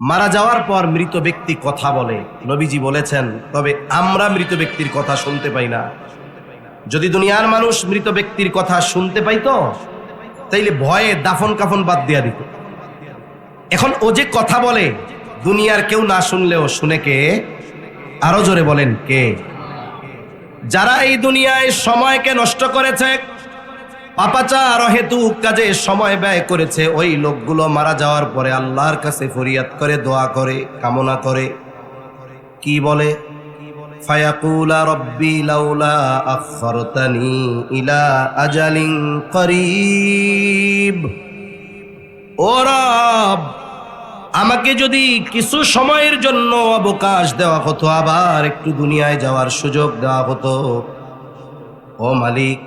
মারা যাওয়ার পর মৃত ব্যক্তি কথা বলে। নবীজি বলেছেন, তবে আমরা মৃত ব্যক্তির কথা শুনতে পাই না। যদি দুনিয়ার মানুষ মৃত ব্যক্তির কথা শুনতে পাইতো, তাইলে ভয়ে দাফন কাফন বাদ দিয়া দিত। এখন ও যে কথা বলে, দুনিয়ার কেউ না শুনলেও শুনে কে? আরও জোরে বলেন, কে? যারা এই দুনিয়ায় সময়কে নষ্ট করেছে পাপাচার হেতু কাজে সময় ব্যয় করেছে। ওই লোকগুলো মারা যাওয়ার পরে আল্লাহর কাছে ফরিয়াদ করে, দোয়া করে, কামনা করে। কি বলে? ফায়াকুলা রব্বি লাউলা আখরতানি ইলা আজালিন করিব। ও রব, আমাকে যদি কিছু সময়ের জন্য অবকাশ দেওয়া হতো, আবার একটু দুনিয়ায় যাওয়ার সুযোগ দেওয়া হতো। ও মালিক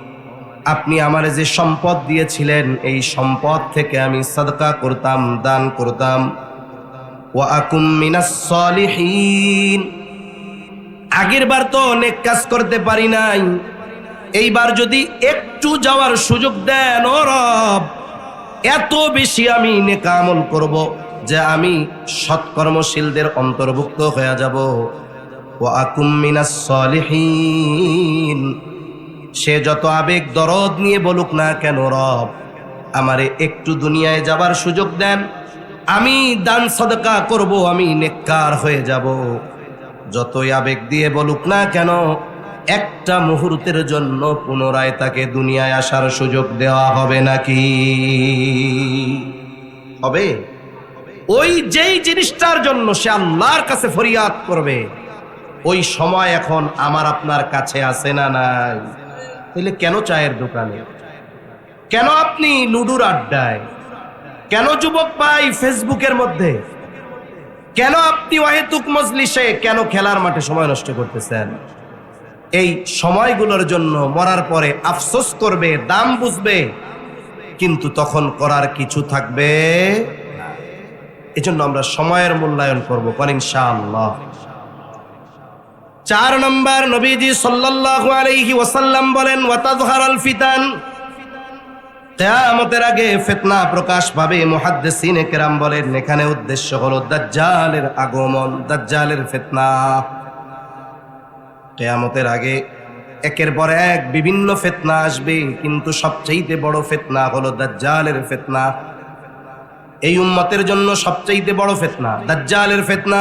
আপনি আমার যে সম্পদ দিয়েছিলেন, এই সম্পদ থেকে আমি সদকা করতাম, দান করতাম। আগের বার তো অনেক কাজ করতে পারি নাই। এইবার যদি একটু যাওয়ার সুযোগ দেন, ও রব, এত বেশি আমি নেকামল করব যে আমি সৎকর্মশীলদের অন্তর্ভুক্ত হয়ে যাব। ও আকুম মিনাস সলিহীন। সে যত আবেগ দরদ নিয়ে বলুক না কেন রব, আমারে একটু দুনিয়ায় যাবার সুযোগ দেন। আমি দান সদকা করব, আমি নেককার হয়ে যাব। যতই আবেগ দিয়ে বলুক না কেন, একটা মুহূর্তের জন্য পুনরায় তাকে দুনিয়ায় আসার সুযোগ দেওয়া হবে নাকি? হবে? ওই যেই জিনিসটার জন্য সে আল্লাহর কাছে ফরিয়াদ করবে, ওই সময় এখন আমার আপনার কাছে আছে না নাই? তাহলে কেন চায়ের দোকানে? কেন আপনি লুডুর আড্ডায়? কেন যুবক ভাই ফেসবুকের মধ্যে? কেন আপনি ওয়াহেতুক মজলিসে কেন খেলার মাঠে সময় নষ্ট করতেছেন? এই সময়গুলোর জন্য মরার পরে আফসোস করবে, দাম বুঝবে, কিন্তু তখন করার কিছু থাকবে এজন্য আমরা সময়ের মূল্যায়ন করব করেন ইনশাআল্লাহ। চার নম্বর নবীজি সাল্লাল্লাহু আলাইহি ওয়াসাল্লাম বলেন, ওয়াতাযহারাল ফিতান। কিয়ামতের আগে ফিতনা প্রকাশ পাবে, মুহাদ্দিসিনে কেরাম বলেন। এখানে উদ্দেশ্য হলো দাজ্জালের আগমন, দাজ্জালের ফিতনা। কিয়ামতের আগে একের পর এক বিভিন্ন ফিতনা আসবে, কিন্তু সবচেয়ে বড় ফিতনা হলো দাজ্জালের ফিতনা। এই উম্মতের জন্য সবচেয়ে বড় ফিতনা, দাজ্জালের ফিতনা।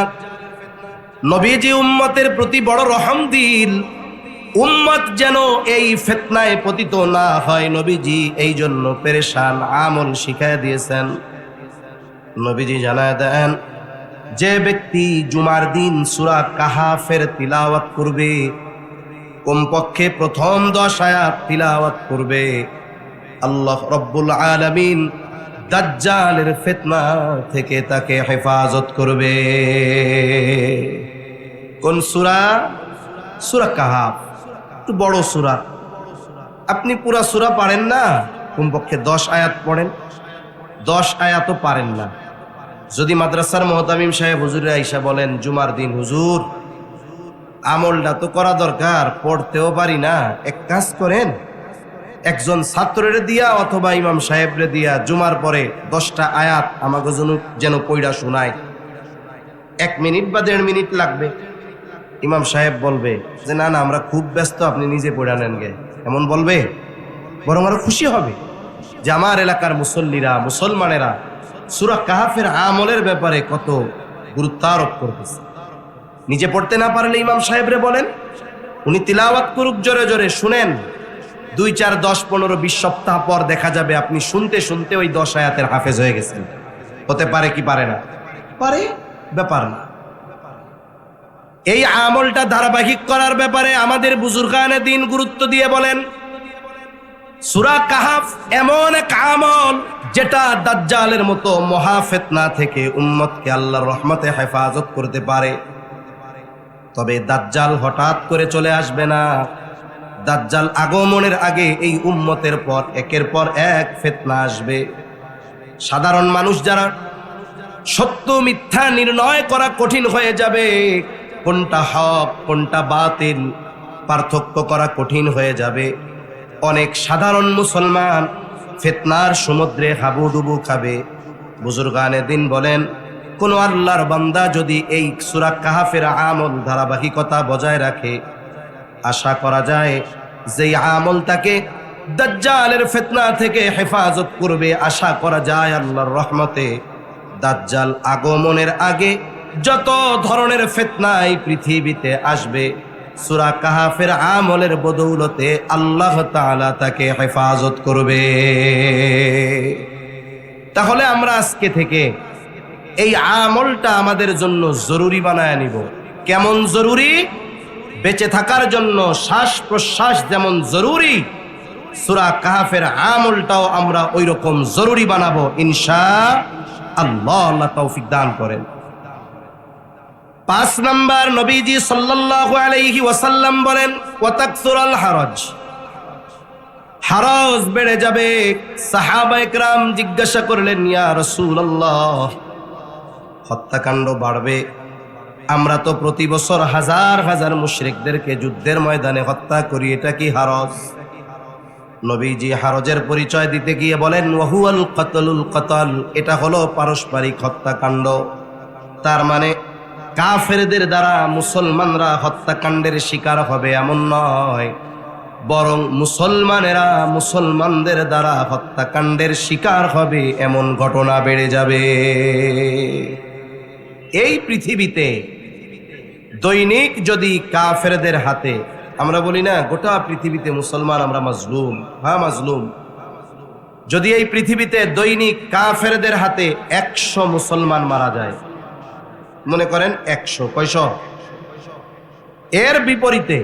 নবীজি উম্মতের প্রতি বড় রহম দিল। উম্মত যেন এই ফেতনায় পতিত না হয়, নবীজি এই জন্য পেরেশান আমল শিখায় দিয়েছেন। নবীজি জানায় দেন, যে ব্যক্তি জুমার দিন সুরা কাহাফের তিলাওয়াত করবে, কমপক্ষে প্রথম দশ তিলাওয়াত করবে। আল্লাহ রব্বুল আলামিন দাজ্জালের ফিতনা থেকে তাকে হেফাজত করবে। কোন সুরা? সুরা কাহাব একটু বড় সুরা। আপনি পুরা সুরা পারেন না? কমপক্ষে দশ আয়াত পড়েন। দশ আয়াতও পারেন না। যদি মাদ্রাসার মোহতামিম সাহেব হুজুরে আইসা বলেন, জুমার দিন হুজুর, আমলটা তো করা দরকার, পড়তেও পারি না। এক কাজ করেন, একজন ছাত্রের দিয়া অথবা ইমাম সাহেবরে দিয়া জুমার পরে দশটা আয়াত আমাকে যেন যেন পইড়া শোনায়। এক মিনিট বা দেড় মিনিট লাগবে। ইমাম সাহেব বলবে যে, না না, আমরা খুব ব্যস্ত, আপনি নিজে পড়ে নেন গে। এমন বলবে? বরং আরও খুশি হবে। যে, আমার এলাকার মুসল্লিরা, মুসলমানেরা সুরা কাহাফের আমলের ব্যাপারে কত গুরুত্ব আরোপ করতেছে। নিজে পড়তে না পারলে ইমাম সাহেবরে বলেন, উনি তিলাওয়াত করুক, জোরে জোরে শুনেন। দুই চার দশ পনেরো বিশ সপ্তাহ পর দেখা যাবে আপনি শুনতে শুনতে ওই দশ আয়াতের হাফেজ হয়ে গেছেন। হতে পারে কি পারে না? পারে, ব্যাপার না। এই আমলটা ধারাবাহিক করার ব্যাপারে আমাদের বুজুর্গানে দিন গুরুত্ব দিয়ে বলেন। সুরা কাহাফ এমন এক আমল যেটা দাজ্জালের মতো মহাফেতনা থেকে উম্মতকে আল্লাহর রহমতে হেফাজত করতে পারে। তবে দাজ্জাল হঠাৎ করে চলে আসবে না। দাজ্জাল আগমনের আগে এই উম্মতের পর একের পর এক ফেতনা আসবে। সাধারণ মানুষ যারা সত্য মিথ্যা নির্ণয় করা কঠিন হয়ে যাবে কোনটা হক, কোনটা বাতিল, পার্থক্য করা কঠিন হয়ে যাবে। অনেক সাধারণ মুসলমান ফেতনার সমুদ্রে হাবুডুবু খাবে। বুজুর্গানে দিন বলেন, কোন আল্লাহর বান্দা যদি এই সুরা কাহাফের আমল ধারাবাহিকতা বজায় রাখে, আশা করা যায় যে আমল তাকে দাজ্জালের ফিতনা থেকে হেফাজত করবে, আশা করা যায় আল্লাহর রহমতে। দাজ্জাল আগমনের আগে যত ধরনের ফিতনা এই পৃথিবীতে আসবে, সুরা কাহাফের আমলের বদৌলতে আল্লাহ তাআলা তাকে হেফাজত করবে। তাহলে আমরা আজকে থেকে এই আমলটা আমাদের জন্য জরুরি বানায় নিব। কেমন জরুরি? বেঁচে থাকার জন্য শ্বাস প্রশ্বাস যেমন জরুরি, সুরা কাহাফের আমলটাও আমরা ওই রকম জরুরি বানাবো, ইনশা আল্লাহ আল্লাহ তৌফিক দান করেন। পাঁচ নাম্বার নবীজি সাল্লাল্লাহু আলাইহি ওয়াসাল্লাম বলেন, ওয়াতাকসুরাল হারজ। হারজ বেড়ে যাবে। সাহাবা একরাম জিজ্ঞাসা করলেন, ইয়া রাসূলুল্লাহ, হত্যাকাণ্ড বাড়বে। আমরা তো প্রতি বছর হাজার হাজার মুশরিকদেরকে যুদ্ধের ময়দানে হত্যা করি, এটা কি হারজ? নবীজি হারজের পরিচয় দিতে গিয়ে বলেন, ওয়াহুয়াল কতলুল কতল, এটা হলো পারস্পরিক হত্যাকাণ্ড। তার মানে কাফেরদের দ্বারা মুসলমানরা হত্যাকাণ্ডের শিকার হবে এমন নয়। বরং মুসলমানেরা মুসলমানদের দ্বারা হত্যাকাণ্ডের শিকার হবে এমন ঘটনা বেড়ে যাবে। এই পৃথিবীতে দৈনিক যদি কাফেরদের হাতে, আমরা বলি না, গোটা পৃথিবীতে মুসলমান আমরা মাজলুম হ্যাঁ মাজলুম। যদি এই পৃথিবীতে দৈনিক কাফেরদের হাতে একশো মুসলমান মারা যায় মনে করেন একশো, কয়শ? এর বিপরীতে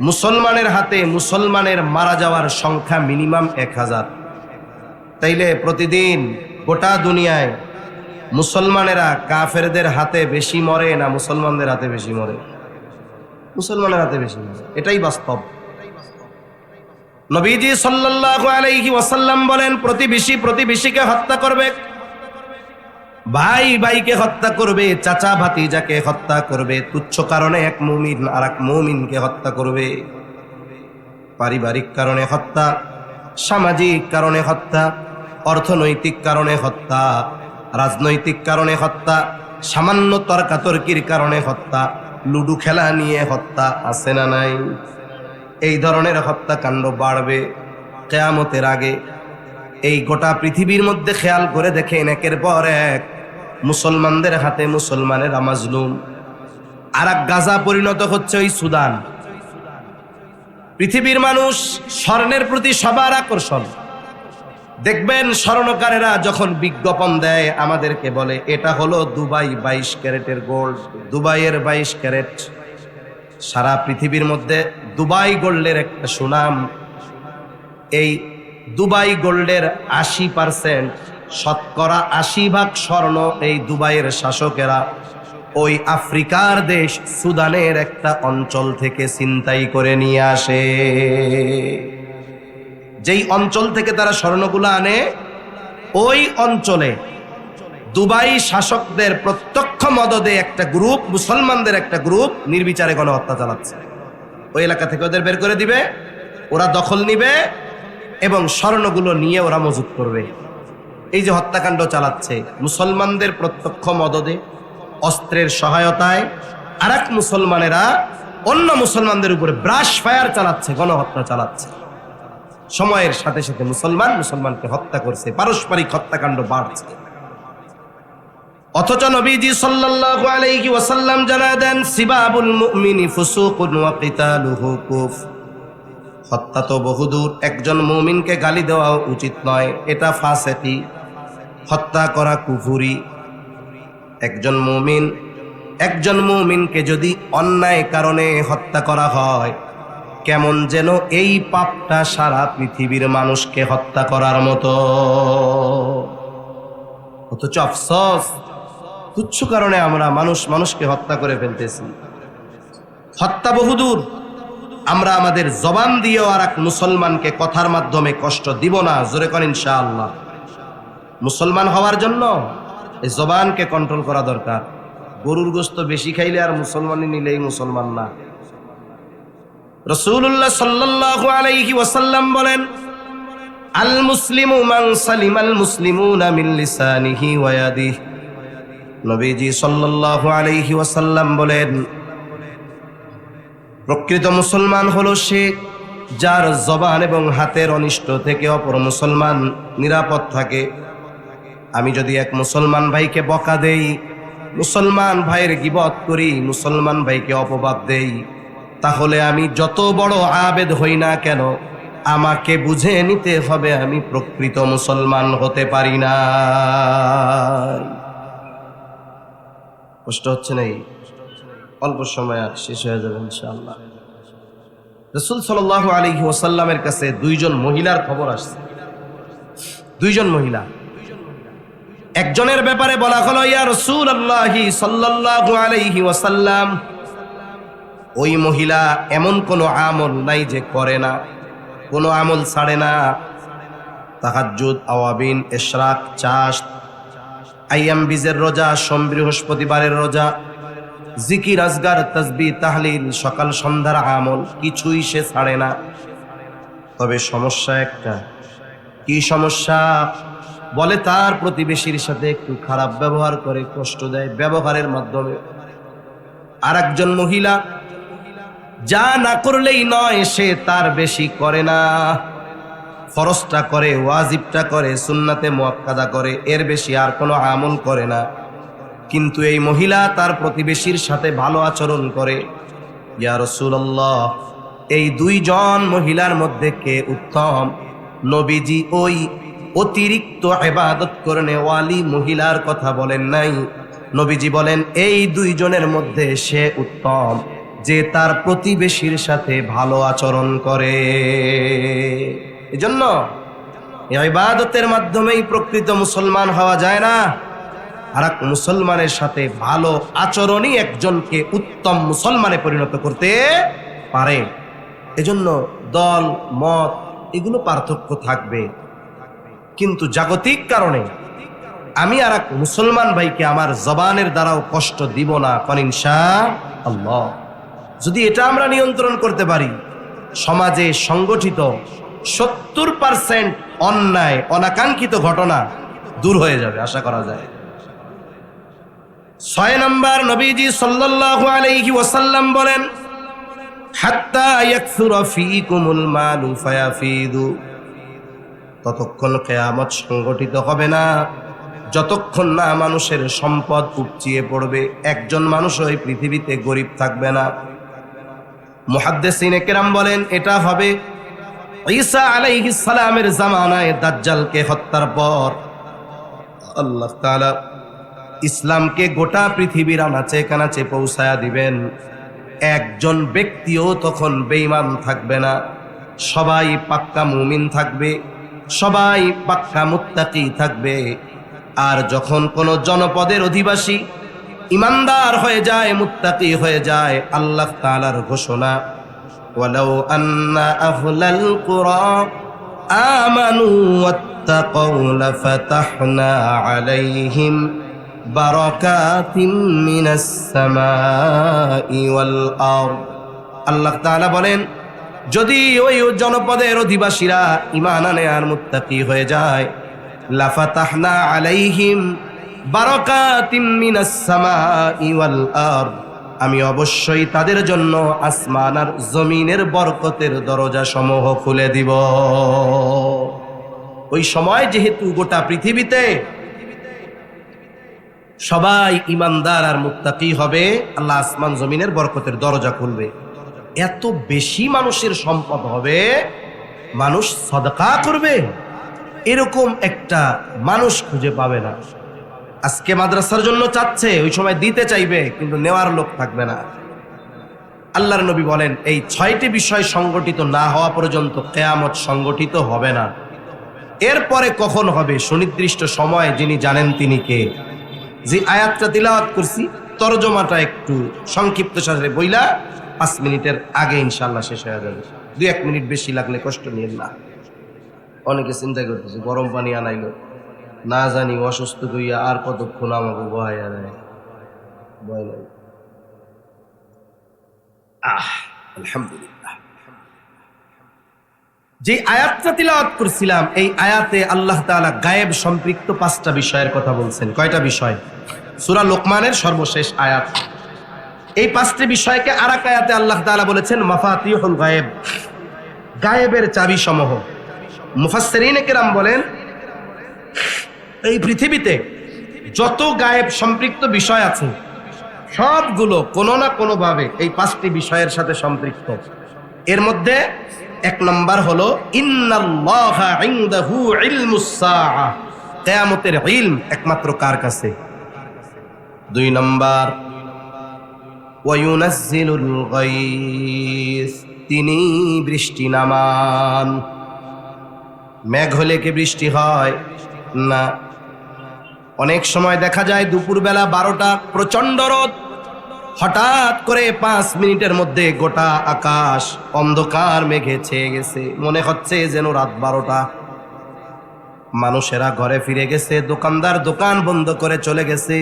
মুসলমানের হাতে মুসলমানের মারা যাওয়ার সংখ্যা মিনিমাম এক হাজার। তাইলে প্রতিদিন গোটা দুনিয়ায় মুসলমানেরা কাফেরদের হাতে বেশি মরে না মুসলমানদের হাতে বেশি মরে? মুসলমানের হাতে বেশি মরে। এটাই বাস্তব। নবীজি সাল্লাল্লাহু আলাইহি ওয়াসাল্লাম বলেন, প্রতিবেশী প্রতিবেশীকে হত্যা করবে। ভাই, ভাইকে হত্যা করবে, চাচা ভাতিজাকে হত্যা করবে, তুচ্ছ কারণে এক মুমিন আর এক মুমিনকে হত্যা করবে। পারিবারিক কারণে হত্যা, সামাজিক কারণে হত্যা, অর্থনৈতিক কারণে হত্যা, রাজনৈতিক কারণে হত্যা, সামান্য তর্কাতর্কির কারণে হত্যা, লুডু খেলা নিয়ে হত্যা আছে না নাই? এই ধরনের হত্যাকাণ্ড বাড়বে কেয়ামতের আগে। এই গোটা পৃথিবীর মধ্যে খেয়াল করে দেখেন, একের পর এক মুসলমানদের হাতে মুসলমানের মাজলুম। আর এক গাজা পরিণত হচ্ছে ওই সুদান। পৃথিবীর মানুষ স্বর্ণের প্রতি সবার আকর্ষণ। দেখবেন স্বর্ণকারেরা যখন বিজ্ঞাপন দেয়, আমাদেরকে বলে, এটা হলো দুবাই বাইশ ক্যারেটের গোল্ড। দুবাইয়ের বাইশ ক্যারেট সারা পৃথিবীর মধ্যে দুবাই গোল্ডের একটা সুনাম। এই দুবাই গোল্ডের আশি পার্সেন্ট শতকরা আশি ভাগ স্বর্ণ এই দুবাইয়ের শাসকেরা ওই আফ্রিকার দেশ সুদানের একটা অঞ্চল থেকে ছিনতাই করে নিয়ে আসে। যেই অঞ্চল থেকে তারা স্বর্ণগুলো আনে, ওই অঞ্চলে দুবাই শাসকদের প্রত্যক্ষ মদদে একটা গ্রুপ, মুসলমানদের একটা গ্রুপ নির্বিচারে গণহত্যা চালাচ্ছে। ওই এলাকা থেকে ওদের বের করে দিবে, ওরা দখল নিবে এবং স্বর্ণগুলো নিয়ে ওরা মজুত করবে। এই যে হত্যাকাণ্ড চালাচ্ছে, মুসলমানদের প্রত্যক্ষ মদদে, অস্ত্রের সহায়তায় আর মুসলমানেরা অন্য মুসলমানদের উপরে ব্রাশ ফায়ার চালাচ্ছে, গণহত্যা চালাচ্ছে। সময়ের সাথে সাথে মুসলমান মুসলমানকে হত্যা করছে, পারস্পরিক হত্যাকাণ্ড বাড়ছে। অথচ নবীজি সাল্লাল্লাহু আলাইহি ওয়াসাল্লাম জানা দেন, সিবাবুল মুমিনি ফুসুকুন ওয়া কিতালুহু কুফ। হত্যা তো বহুদূর, একজন মুমিনকে গালি দেওয়া উচিত নয়, এটা ফাসেকি। হত্যা করা কুফুরি। একজন মুমিন, একজন মুমিনকে যদি অন্যায় কারণে হত্যা করা হয়, কেমন যেন এই পাপটা সারা পৃথিবীর মানুষকে হত্যা করার মতো। অথচ আফসোস, তুচ্ছ কারণে আমরা মানুষ মানুষকে হত্যা করে ফেলতেছি। হত্যা বহুদূর। আমরা আমাদের জবান দিয়েও আর এক মুসলমানকে কথার মাধ্যমে কষ্ট দিব না, জোরে করেন ইনশাআল্লাহ। মুসলমান হওয়ার জন্য এই জবানকে কন্ট্রোল করা দরকার। গরুর গোস্ত বেশি খাইলে আর মুসলমানই নিলেই মুসলমান না। রসুল্লাহ সাল্লাল্লাহু আলাইহি ওয়াসাল্লাম বলেন আল মুসলিমু মান সালিমাল মুসলিমুনা মিন লিসানিহি ওয়া ইয়াদিহি। নবীজি সাল্লাল্লাহু আলাইহি ওয়াসাল্লাম বলেন, প্রকৃত মুসলমান হলো সে যার জবান এবং হাতের অনিষ্ট থেকে অপর মুসলমান নিরাপদ থাকে। আমি যদি এক মুসলমান ভাইকে বকা দেই, মুসলমান ভাইয়ের গিবত করি, মুসলমান ভাইকে অপবাদ দেই, তাহলে আমি যত বড় আবেদ হই না কেন, আমাকে বুঝে নিতে হবে আমি প্রকৃত মুসলমান হতে পারি না। কষ্ট হচ্ছে নাই অল্প সময় আর শেষ হয়ে যাবে ইনশাআল্লাহ। রসুল সাল আলী ওসাল্লামের কাছে দুইজন মহিলার খবর আসছে। দুইজন মহিলা। একজনের ব্যাপারে বলা হলো, ইয়া রসুল আল্লাহি সাল্লাল্লাহু আলাইহি ওয়াসাল্লাম, ওই মহিলা এমন কোনো আমল নাই যে করে না, কোনো আমল ছাড়ে না। তাহাজ্জুদ, আওয়াবিন ইশরাক চাষ, আইয়াম বীজের রোজা সোম বৃহস্পতিবারের রোজা, জিকির, আজগার তসবি তাহলিল, সকাল সন্ধ্যার আমল, কিছুই সে ছাড়ে না। তবে সমস্যা একটা, কি সমস্যা? বলে তার প্রতিবেশীর সাথে একটু খারাপ ব্যবহার করে কষ্ট দেয় ব্যবহারের মাধ্যমে। আর একজন মহিলা, যা না করলেই নয়, সে তার বেশি করে না। ফরজটা করে, ওয়াজিবটা করে, সুন্নাতে মোয়াক্কাদা করে, এর বেশি আর কোনো আমল করে না। কিন্তু এই মহিলা তার প্রতিবেশীর সাথে ভালো আচরণ করে। ইয়া রসুল্লাহ এই দুইজন মহিলার মধ্যে কে উত্তম? নবীজি ওই অতিরিক্ত এবাদত করনে ওয়ালি মহিলার কথা বলেন নাই। নবীজি বলেন, এই দুইজনের মধ্যে সে উত্তম, যে তার প্রতিবেশীর সাথে ভালো আচরণ করে। এজন্য ইবাদতের মাধ্যমেই প্রকৃত মুসলমান হওয়া যায় না। আর এক মুসলমানের সাথে ভালো আচরণই একজনকে উত্তম মুসলমানে পরিণত করতে পারে। এজন্য দল, মত, এগুলো পার্থক্য থাকবে। কিন্তু জাগতিক কারণে আমি আর এক মুসলমান ভাইকে আমার জবানের দ্বারাও কষ্ট দিব না কনিনশা আল্লাহ। যদি এটা আমরা নিয়ন্ত্রণ করতে পারি, সমাজে সংগঠিত সত্তর পার্সেন্ট অন্যায়, অনাকাঙ্ক্ষিত ঘটনা দূর হয়ে যাবে, আশা করা যায়। ছয় নম্বর নবীজি সাল্লাল্লাহু আলাইহি ওয়াসাল্লাম বলেন, হাত্তা ইয়াকসুরা ফীকুমুল মালু ফায়াফিদু। ততক্ষণ কেয়ামত সংগঠিত হবে না। যতক্ষণ না মানুষের সম্পদ উপচিয়ে পড়বে, একজন মানুষ ওই পৃথিবীতে গরিব থাকবে না। মুহাদ্দেসিনে কেরাম বলেন, এটা হবে ঈসা আলাইহিস সালামের জামানায় দাজ্জালকে হত্যার পর। আল্লাহ তাআলা ইসলামকে গোটা পৃথিবীর আনাচে কানাচে পৌঁছায়া দিবেন। একজন ব্যক্তিও তখন বেঈমান থাকবে না। সবাই পাক্কা মুমিন থাকবে। সবাই পাক্কা মুত্তাকি থাকবে। আর যখন কোনো জনপদের অধিবাসী ইমানদার হয়ে যায়, মুত্তাকি হয়ে যায়, আল্লাহ তাআলার ঘোষণা আন্না আহলাল কুরা আমানু ওয়াত্তাকাউ লাফাতাহনা আলাইহিম বারাকাতিম মিনাস সামাই ওয়াল আরদ। আল্লাহ তাআলা বলেন যদি ওই জনপদের অধিবাসীরা ইমান আনে আর মুত্তাকি হয়ে যায়, লাফাতাহনা আলাইহিম আমি অবশ্যই তাদের জন্য আসমান আর জমিনের বরকতের দরজা সমূহ খুলে দিব। ওই সময় যেহেতু গোটা পৃথিবীতে সবাই ইমানদার আর মুত্তাকি হবে, আল্লাহ আসমান জমিনের বরকতের দরজা খুলবে। এত বেশি মানুষের সম্পদ হবে, মানুষ সদকা করবে। এরকম একটা মানুষ খুঁজে পাবে না। আজকে মাদ্রাসার জন্য চাচ্ছে, ওই সময় দিতে চাইবে, কিন্তু নেওয়ার লোক থাকবে না। আল্লাহর নবী বলেন, এই ছয়টি বিষয় সংগঠিত না হওয়া পর্যন্ত কেয়ামত সংগঠিত হবে না। এরপরে কখন হবে, সুনির্দিষ্ট সময় যিনি জানেন তিনি কে। যে আয়াতটা তিলাওয়াত করছি, তরজমাটা একটু সংক্ষিপ্ত সাথে বইলা পাঁচ মিনিটের আগে ইনশাল্লাহ শেষ হয়ে যাবে। দুই এক মিনিট বেশি লাগলে কষ্ট নিয়ে না। অনেকে চিন্তা করতেছে, গরম পানি আনাইল। না জানি অসুস্থ হইয়া আর কতক্ষণ আমাকে বহাই আনায়। ভয় নাই। আহ, আলহামদুলিল্লাহ। যে আয়াতটা তিলাওয়াত করছিলাম, এই আয়াতে আল্লাহ তাআলা গায়েব সম্পৃক্ত পাঁচটা বিষয়ের কথা বলছেন। কয়টা বিষয়? সুরা লোকমানের সর্বশেষ আয়াত। এই পাঁচটি বিষয়কে আর এক আয়াতে আল্লাহ তাআলা বলেছেন মাফাতিহুল গায়েব। গায়েবের চাবি সমূহ মুফাসসিরিন কেরাম বলেন, এই পৃথিবীতে যত গায়েব সম্পৃক্ত বিষয় আছে, সবগুলো কোনো না কোনোভাবে এই পাঁচটি বিষয়ের সাথে সম্পৃক্ত। এর মধ্যে এক নম্বর হলো কিয়ামতের ইলম একমাত্র কার কাছে? দুই নম্বর ওয়ায়ুনাজ্জিলুল গায়স তিনি বৃষ্টি নামান মেঘ হলে কি বৃষ্টি হয়? না। অনেক সময় দেখা যায় দুপুরবেলা বারোটা প্রচণ্ড রোদ। হঠাৎ করে পাঁচ মিনিটের মধ্যে গোটা আকাশ অন্ধকার মেঘে ছেয়ে গেছে। মনে হচ্ছে যেন রাত বারোটা। মানুষেরা ঘরে ফিরে গেছে, দোকানদার দোকান বন্ধ করে চলে গেছে।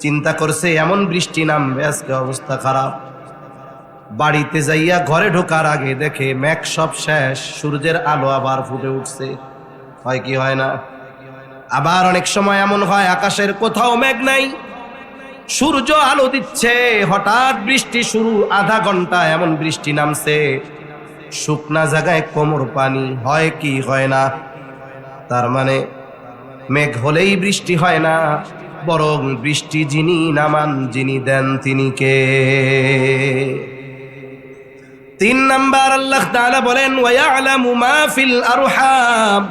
চিন্তা করছে, এমন বৃষ্টি নামবে, আজকে অবস্থা খারাপ। বাড়িতে যাইয়া ঘরে ঢোকার আগে দেখে মেঘ সব শেষ, সূর্যের আলো আবার ফুটে উঠছে। হয় কি হয় না? আবার অনেক সময় এমন হয়, আকাশের কোথাও মেঘ নাই। সূর্য আলো দিচ্ছে, হঠাৎ বৃষ্টি শুরু, আধা ঘণ্টা এমন বৃষ্টি নামছে। শুকনা জায়গায় কোমর পানি, হয় কি হয় না? তার মানে মেঘ হলেই বৃষ্টি হয় না। বরং বৃষ্টি যিনি নামান যিনি দেন তিনি কে? তিন নাম্বার আল্লাহ তাআলা বলেন, ওয়ায়ালামু মা ফিল আরহাম।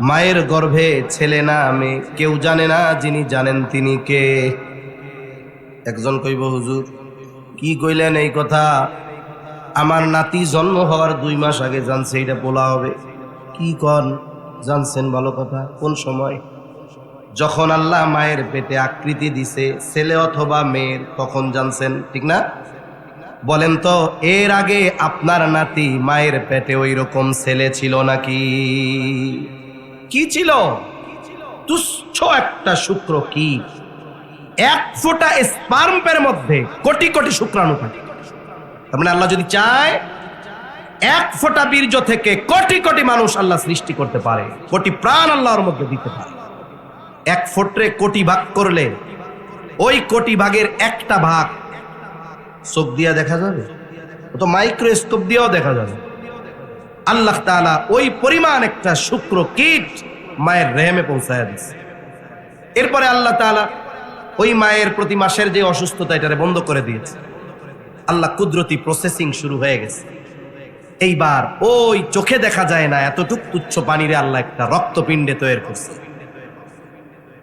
মায়ের গর্ভে ছেলে না, মেয়ে কেউ জানে না যিনি জানেন তিনি কে। একজন কইব, হুজুর, কি কইলেন এই কথা? আমার নাতি জন্ম হওয়ার দুই মাস আগে জানছে, এটা বলা হবে। কি কন? জানছেন ভালো কথা? কোন সময়? যখন আল্লাহ মায়ের পেটে আকৃতি দিছে, ছেলে অথবা মেয়ের, তখন জানছেন, ঠিক না? বলেন তো, এর আগে আপনার নাতি মায়ের পেটে ওই রকম ছেলে ছিল নাকি? কি ছিল? তুচ্ছ একটা শুক্র কি? এক ফোঁটা স্পার্মের মধ্যে কোটি কোটি শুক্রাণু থাকে। তার মানে আল্লাহ যদি চায়, এক ফোঁটা বীর্য থেকে কোটি কোটি মানুষ আল্লাহ সৃষ্টি করতে পারে, কোটি প্রাণ আল্লাহর মধ্যে দিতে পারে। এক ফোটরে কোটি ভাগ করলে, ওই কোটি ভাগের একটা ভাগ চোখ দিয়া দেখা যাবে? তো মাইক্রোস্কোপ দিয়েও দেখা যাবে। আল্লাহ তাআলা ওই পরিমাণ একটা শুক্র কীট মায়ের রেহেমে পৌঁছায় দিচ্ছে এরপরে আল্লাহ তাআলা ওই মায়ের প্রতি মাসের যে অসুস্থতা, এটারে বন্ধ করে দিয়েছে। আল্লাহ কুদরতি প্রসেসিং শুরু হয়ে গেছে। এইবার ওই চোখে দেখা যায় না, এতটুক তুচ্ছ পানিরে আল্লাহ একটা রক্তপিণ্ডে তৈরি করছে।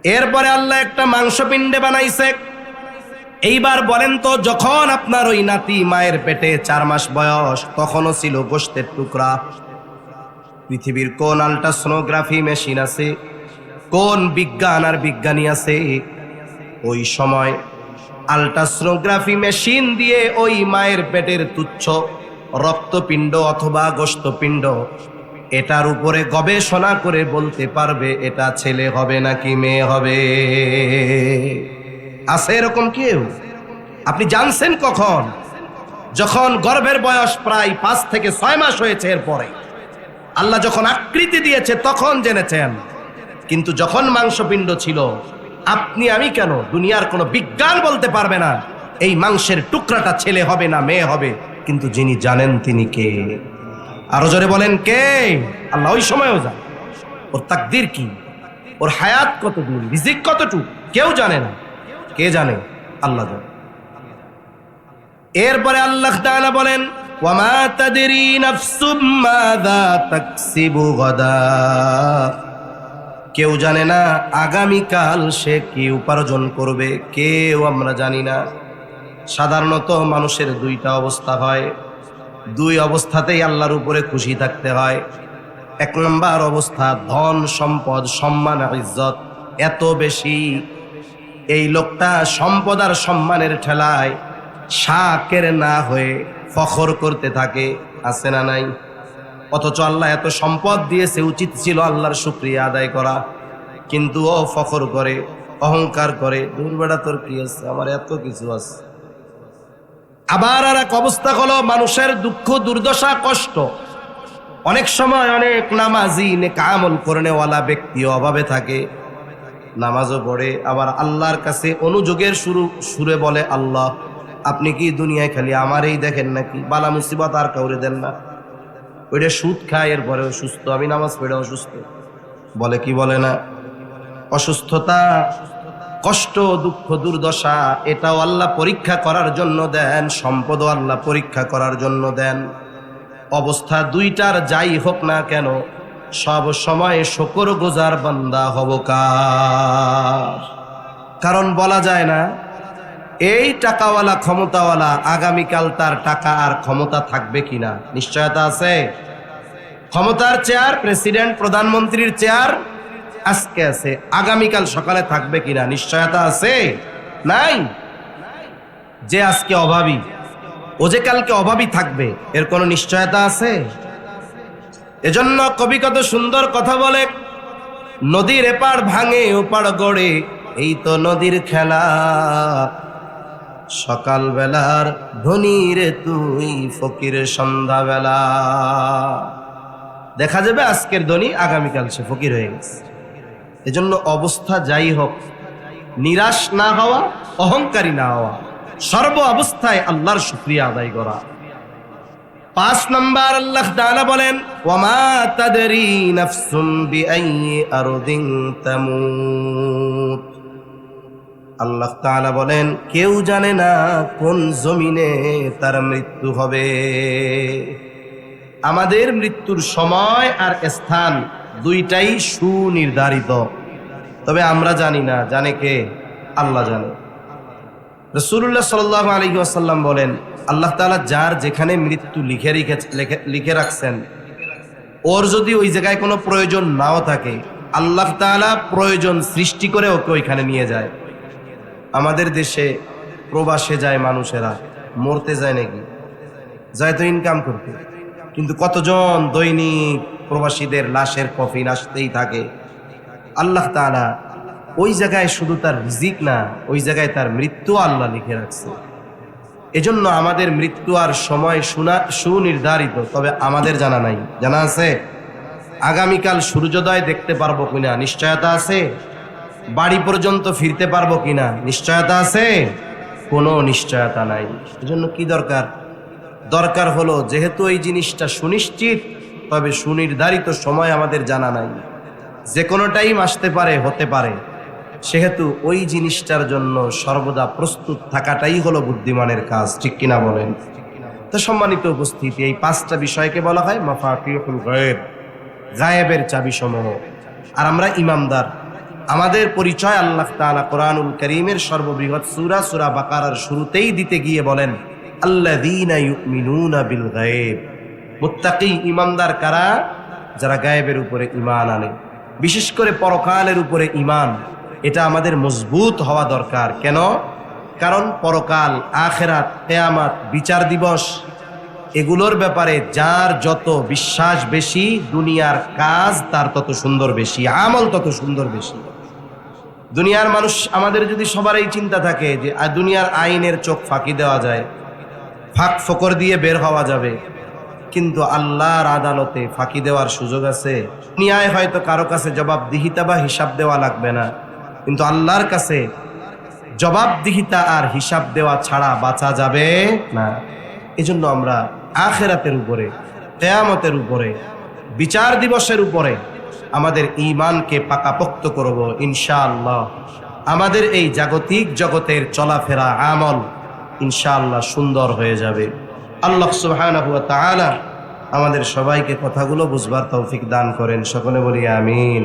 এরপরে আল্লাহ একটা মাংসপিণ্ডে বানাইছে। এইবার বলেন তো, যখন আপনার ওই নাতি মায়ের পেটে চার মাস বয়স, তখনও ছিল গোষ্ঠের টুকরা। পৃথিবীর কোন আল্ট্রাসোনোগ্রাফি মেশিন আছে? কোন বিজ্ঞান আর বিজ্ঞানী আছে? ওই সময় আল্ট্রাসোনোগ্রাফি মেশিন দিয়ে ওই মায়ের পেটের তুচ্ছ রক্তপিণ্ড অথবা গোস্তপিণ্ড এটার উপরে গবেষণা করে বলতে পারবে, এটা ছেলে হবে নাকি মেয়ে হবে। আছে এরকম কেউ? আপনি জানছেন কখন? যখন গর্ভের বয়স প্রায় পাঁচ থেকে ছয় মাস হয়েছে এরপরে। আল্লাহ যখন আকৃতি দিয়েছে, তখন জেনেছেন। কিন্তু যখন মাংসপিণ্ড ছিল, আপনি আমি কেন? দুনিয়ার কোনো বিজ্ঞান বলতে পারবে না, এই মাংসের টুকরাটা ছেলে হবে না মেয়ে হবে। কিন্তু যিনি জানেন তিনি কে? আরও জোরে বলেন কে? আল্লাহ ওই সময়ও জান। ওর তাকদির কি? ওর হায়াত কত দূর রিজিক কতটুকু? কেউ জানে না। কে জানে? আল্লাহ জানে। এরপরে আল্লাহ তাআলা বলেন, ওয়ামা তাদরি নাফসুম মাযা তাকসিবু গাদা। কেউ জানে না আগামীকাল সে কি উপার্জন করবে। কেউ আমরা জানি না। সাধারণত মানুষের দুইটা অবস্থা হয়। দুই অবস্থাতেই আল্লাহর উপরে খুশি থাকতে হয়। এক নম্বর অবস্থা, ধন, সম্পদ, সম্মান ইজ্জত। এত বেশি এই লোকটা সম্পদ আর সম্মানের ঠেলায় শাকের না হয়ে ফখর করতে থাকে, আছে না নাই? অথচ আল্লাহ এত সম্পদ দিয়েছে, উচিত ছিল আল্লাহর শুক্রিয়া আদায় করা। কিন্তু ও ফখর করে, অহংকার করে দুর্বেড়া তোর কি আছে? আমার এত কিছু আছে। আবার আর এক অবস্থা হলো, মানুষের দুঃখ, দুর্দশা, কষ্ট। অনেক সময় অনেক নামাজি, নেক আমল করনেওয়ালা ব্যক্তি অভাবে থাকে। নামাজও পড়ে, আবার আল্লাহর কাছে অনুযোগের শুরু, সুরে বলে, আল্লাহ, আপনি কি দুনিয়ায় খালি আমারই দেখেন নাকি? বালা মুসিবত আর কাউরে দেন না। ওইটা সুদ খায় এরপরে অসুস্থ আমি নামাজ পড়ে অসুস্থ। বলে কি বলে না? অসুস্থতা কষ্ট, দুঃখ, দুর্দশা, এটাও আল্লাহ পরীক্ষা করার জন্য দেন, সম্পদও আল্লাহ পরীক্ষা করার জন্য দেন। অবস্থা দুইটার যাই হোক না কেন, সব সময় শকর গোজার বান্দা হব কার? কারণ বলা যায় না, এই টাকাওয়ালা, ক্ষমতাওয়ালা, আগামীকাল তার টাকা আর ক্ষমতা থাকবে কিনা নিশ্চয়তা আছে? ক্ষমতার চেয়ার, প্রেসিডেন্ট, প্রধানমন্ত্রীর চেয়ার আজকে আছে, আগামীকাল সকালে থাকবে কিনা? নিশ্চয়তা আছে? নাই? যে আজকে অভাবী, ও যে কালকে অভাবী থাকবে, এর কোনো নিশ্চয়তা আছে? এজন্য কবি কত সুন্দর কথা বলে, নদীর এপার ভাঙে, ওপার গড়ে, এই তো নদীর খেলা। সকালবেলার ধনী রে তুই, ফকির সন্ধ্যাবেলা। দেখা যাবে আজকের ধনী, আগামীকাল সে ফকির হয়ে গেছে। এজন্য অবস্থা যাই হোক, নিরাশ না হওয়া, অহংকারী না হওয়া, সর্ব অবস্থায় আল্লাহর শুক্রিয়া আদায় করা। পাঁচ নাম্বার আল্লাহ দানা বলেন, ওয়ামা তাদরি নাফসুম বিআইয়ি আরদিন তামুত। আল্লাহ তাআলা বলেন, কেউ জানে না কোন জমিনে তার মৃত্যু হবে। আমাদের মৃত্যুর সময় আর স্থান দুইটাই সুনির্ধারিত। তবে আমরা জানি না, জানে কে? আল্লাহ জানে। রসুল্লাহ সাল্লাহ আলী আসাল্লাম বলেন, আল্লাহ তাআলা যার যেখানে মৃত্যু লিখে রেখে লিখে- রাখছেন, ওর যদি ওই জায়গায় কোনো প্রয়োজন নাও থাকে, আল্লাহ তাআলা প্রয়োজন সৃষ্টি করে ওকে ওইখানে নিয়ে যায়। আমাদের দেশে প্রবাসে যায় মানুষেরা, মরতে যায় নাকি? যায় তো ইনকাম করতে। কিন্তু কতজন দৈনিক প্রবাসীদের লাশের কফিন আসতেই থাকে। আল্লাহ তাআলা ওই জায়গায় শুধু তার রিজিক না, ওই জায়গায় তার মৃত্যু আল্লাহ লিখে রাখছে। এজন্য আমাদের মৃত্যু আর সময় সুনা, সুনির্ধারিত, তবে আমাদের জানা নাই। জানা আছে? আগামীকাল সূর্যোদয় দেখতে পারব কিনা, নিশ্চয়তা আছে? বাড়ি পর্যন্ত ফিরতে পারব কিনা, নিশ্চয়তা আছে? কোনো নিশ্চয়তা নাই। এজন্য কি দরকার? দরকার হলো যেহেতু এই জিনিসটা সুনিশ্চিত তবে সুনির্ধারিত সময় আমাদের জানা নাই। যে কোনো টাইম আসতে পারে, হতে পারে। সেহেতু ওই জিনিসটার জন্য সর্বদা প্রস্তুত থাকাটাই হলো বুদ্ধিমানের কাজ, ঠিক কিনা বলেন? তো সম্মানিত উপস্থিতি, এই পাঁচটা বিষয়কে বলা হয় মাফাকিউল গায়েব, গায়েবের চাবি সমূহ আর আমরা ইমামদার। আমাদের পরিচয় আল্লাহ তাআলা কোরআনুল করিমের সর্ববৃহৎ সুরা সুরা বাকারার শুরুতেই দিতে গিয়ে বলেন ইউমিনুনা বিল গায়েব। মুত্তাকি ইমানদার কারা? যারা গায়েবের উপরে ঈমান আনে। বিশেষ করে পরকালের উপরে ঈমান। এটা আমাদের মজবুত হওয়া দরকার। কেন? কারণ পরকাল, আখেরাত, কেয়ামাত, বিচার দিবস, এগুলোর ব্যাপারে যার যত বিশ্বাস বেশি, দুনিয়ার কাজ তার তত সুন্দর বেশি, আমল তত সুন্দর বেশি। দুনিয়ার মানুষ আমাদের যদি সবার এই চিন্তা থাকে যে দুনিয়ার আইনের চোখ ফাঁকি দেওয়া যায়, ফাঁক ফকর দিয়ে বের হওয়া যাবে কিন্তু আল্লাহর আদালতে ফাঁকি দেওয়ার সুযোগ আছে। নিয়ায় হয়তো কারও কাছে জবাবদিহিতা বা হিসাব দেওয়া লাগবে না। কিন্তু আল্লাহর কাছে জবাবদিহিতা আর হিসাব দেওয়া ছাড়া বাঁচা যাবে না। এজন্য আমরা আখেরাতের উপরে তেয়ামতের উপরে, বিচার দিবসের উপরে আমাদের ইমানকে পাকাপোক্ত করব ইনশাআল্লাহ। আমাদের এই জাগতিক জগতের চলাফেরা আমল ইনশাআল্লাহ সুন্দর হয়ে যাবে। আল্লাহ সুহান আমাদের সবাইকে কথাগুলো বুঝবার তৌফিক দান করেন। সকলে বলি আমিন।